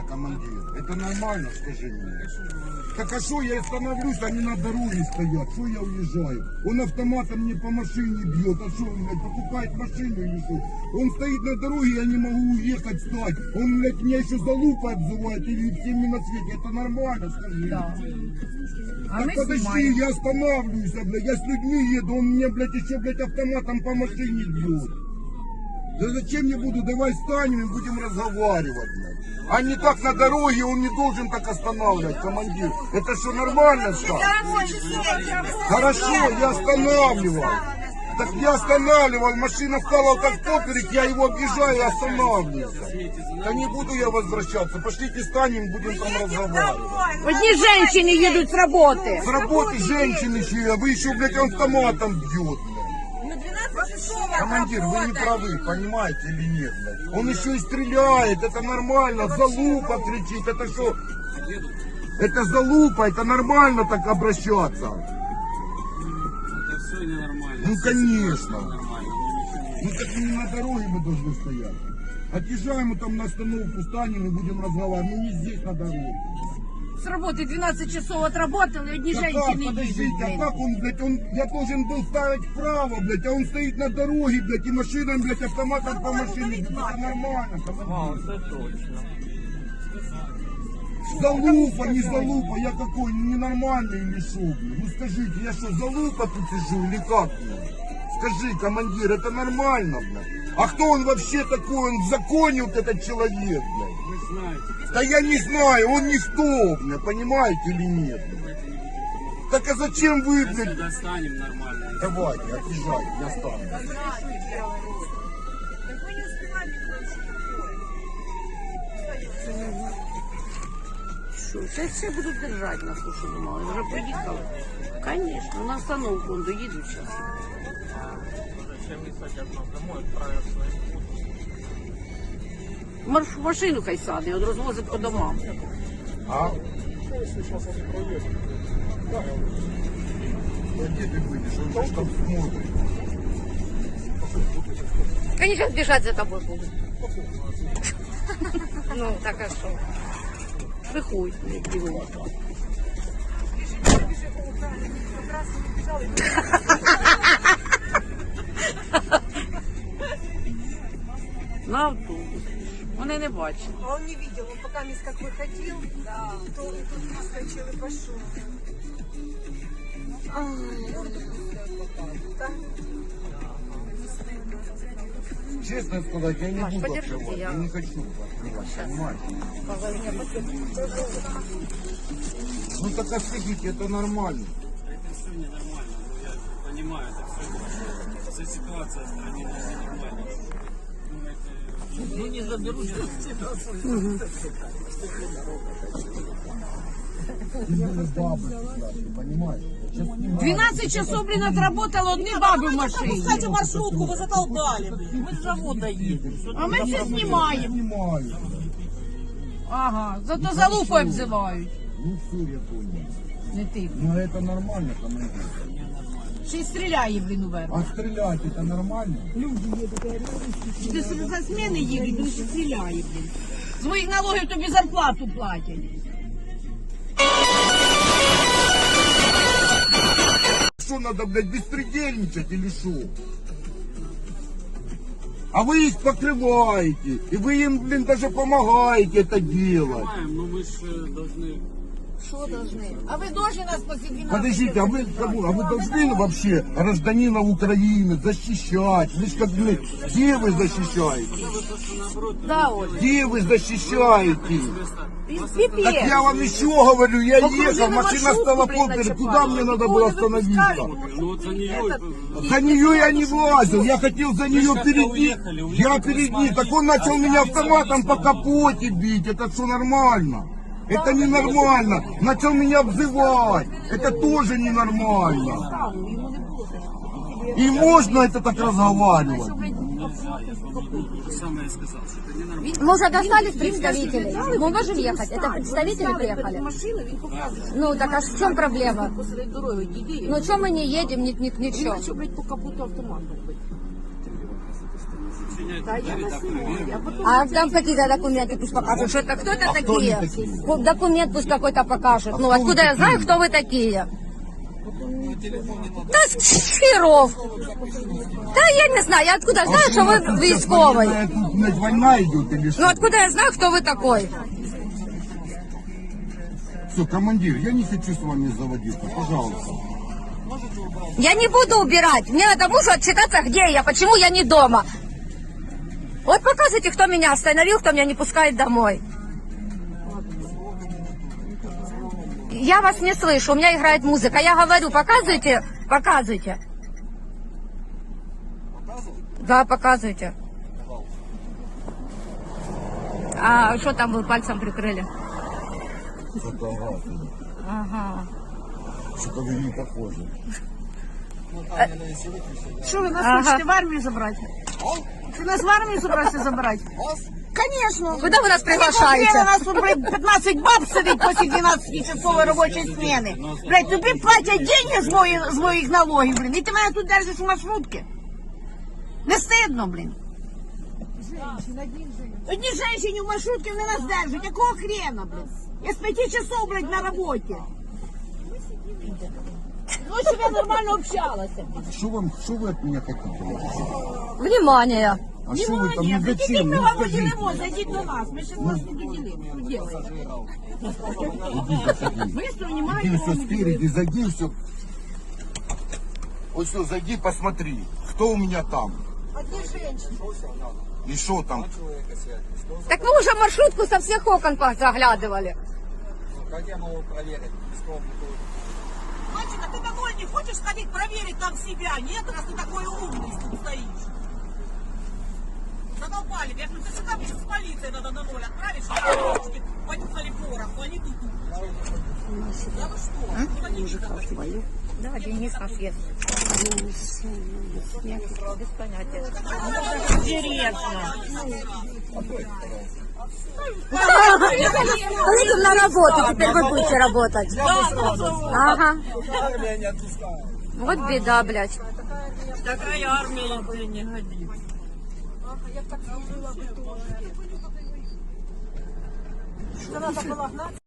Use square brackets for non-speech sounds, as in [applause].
нормально, командир? Это нормально, скажи мне. Так а что я остановлюсь, они на дороге стоят, что я уезжаю? Он автоматом мне по машине бьет, а что он, блядь, покупает машину или что? Он стоит на дороге, я не могу уехать, стать. Он, блядь, меня еще за лупой обзывает или всеми на свете. Это нормально, скажи? Да. А Так подожди, снимаем. я останавливаюсь, а, блядь, я с людьми еду, он мне, блядь, еще, блядь, автоматом по машине бьет. Да зачем я буду, давай станем и будем разговаривать, блядь. А не так на дороге, он не должен так останавливать, командир. Это что, нормально что? Хорошо, я останавливал. Так я останавливал, машина стала вот так поперек, я его объезжаю и останавливаюсь. Да не буду я возвращаться, пошлите станем, будем там разговаривать. Одни женщины едут с работы. С работы женщины еще, а вы еще, блядь, автоматом блядь. Командир, вы не правы, понимаете или нет, блядь? Он еще и стреляет, это нормально, залупа кричит, это что? Это залупа, это нормально так обращаться. Это все ненормально. Ну, конечно. Нормально. Ну так не на дороге мы должны стоять. Отъезжаем мы там на остановку, станем и будем разговаривать. Ну не здесь на дороге. С работы 12 часов отработал, и одни Да как, женщины подождите, едут. а как он, блядь, он, я должен был ставить вправо, блядь, а он стоит на дороге, блядь, и машина, блядь, автоматом по машине, блядь, это нормально, командир. Залупа, не залупа, я какой, ненормальный или блядь? Ну скажите, я что, залупа тут сижу или как, блядь? Скажи, командир, это нормально, блядь? А кто он вообще такой, он в законе вот этот человек, блядь? Вы знаете, Да я не знаю, он никто, блядь, понимаете или нет, блядь? не. Так а зачем вы, блядь, достанем нормально. Давайте, отъезжайте, я стану. Що, Сейчас все будут держать нас, слушай, думала. Уже поїхали. Конечно, на остановку он своим путем? Марш машину хай сади, от розвозить по домам. А? Да где ты будешь? Он же там смотрит. Они сейчас бежать за тобой будут. [laughs] Ну, так а що? Виходь, бігом. На автобус. Вони не бачать. А он не видел, он пока мисс как выходил, то он тут выскочил и пошел. Честно сказать, я не Маш, буду подержите, открывать. я- Я не хочу открывать, понимаете? Ну так скажите, это нормально. Это все ненормально. Ну, я понимаю, это все. Вся ситуация в стране ненормальная. Ну, это... Именно бабы сидят, 12 часов, блин, отработала одни баби в машине. Кстати, маршрутку вы задолбали. блин. Мы с завода едем. А ми все знімаємо. Снимаю. Ага, зато за лупою обзивають. Ну все, я понял. Не ти. Но это нормально, командир. Ще й стріляє, блін, уверх. А стрелять это нормально? Ти за зміни їдуть, він ще стріляє, блін. З моїх налогів тобі зарплату платять. Что надо, блядь, беспредельничать или что? А вы их покрываете, и вы им, блин, даже помогаете это делать. Понимаем, но мы же должны... Що должны? А ви должны нас посидіти? Подождите, а вы? А вы должны вообще гражданина Украины защищать? Вы ж как, блин, где вы защищаете? Да, Оль. Где вы защищаете? Пипец. Так я вам еще говорю, я ехал, машина стала попер, куда мне надо было остановиться? Ну вот за нее... За нее я не влазил, я хотел за нее перейти. Я перед так он начал меня автоматом по капоте бить, это что нормально? Это ненормально. Начал меня обзывать. Это тоже ненормально. И можно это так разговаривать? Самое я сказал, что это ненормально. Мы уже достали представителей. Мы можем ехать. Это представители приехали. Машину, він показує. Ну так а в чем проблема? Посеред дороги, іди. Ну что мы не едем, ни, ни, Він ничего. хоче, блядь, по капоту автомат робити. Відчиняйте Да, я двері, вас да, снимаю. перевіримо. Я потом... А там какие-то документы пусть покажут. Что это кто это А кто такие? они такие? Ку- Документ пусть какой-то покажет. А ну кто вы откуда я знаю, такие? кто вы такие? Да с херов. Да я не знаю, я откуда знаю, А что вы тут військовый. военная, Тут, война идет или? Ну откуда я знаю, кто вы такой? Все, командир, я не хочу с вами заводиться, пожалуйста. Я не буду убирать. Мне надо мужу отчитаться, где я, почему я не дома. Вот показывайте, кто меня остановил, кто меня не пускает домой. Я вас не слышу, у меня играет музыка. Я говорю, показывайте, показывайте. Да, показывайте. А что там вы пальцем прикрыли? Фотографии. Ага. Что-то вы не похожи. Что вы нас Ага. хотите в армию забрать? Ты нас в армию собираешься забрать? Конечно. Куда вы нас У приглашаете? нас тут, блядь, 15 баб сидить после 12-часовой робочей смены. Блядь, тобі платять деньги з моїх, з моїх налогів, блін, і ти мене тут держиш в маршрутці. Не стидно, блін. Одні жінки в маршрутці вони нас держать. Якого хрена, блін? Я з 5 часов, блядь, на роботі. Ну, щоб я нормально общалася. Что вам, что вы от меня хотите? Внимание. А что вы там, Ні, ну зайдіть, зачем? ми Ну вам скажите. поділимо, зайдіть до нас. Ми ще вас не доділимо. Що делаєте? Быстро Иди внимание. все спереди, зайди все. Вот все, зайди, посмотри, кто у меня там. И что там? Так вы уже маршрутку со всех окон заглядывали. Мальчик, а ты домой не хочешь сходить проверить там себя? Нет, раз ты такой умный тут стоишь. Задолбали. Я говорю, ты сюда мне с полицией надо на ноль отправишь, а девочки понюхали пороху, они тут. Да вы что? Не водите такое. Да, Денис наш есть. Без понятия. Поедем [laughs] на работу, теперь вы будете работать. Ага. Вот беда, блядь. Такая армия, блин, не годится. Ага, я б так зробила би теж. Що треба була гнати?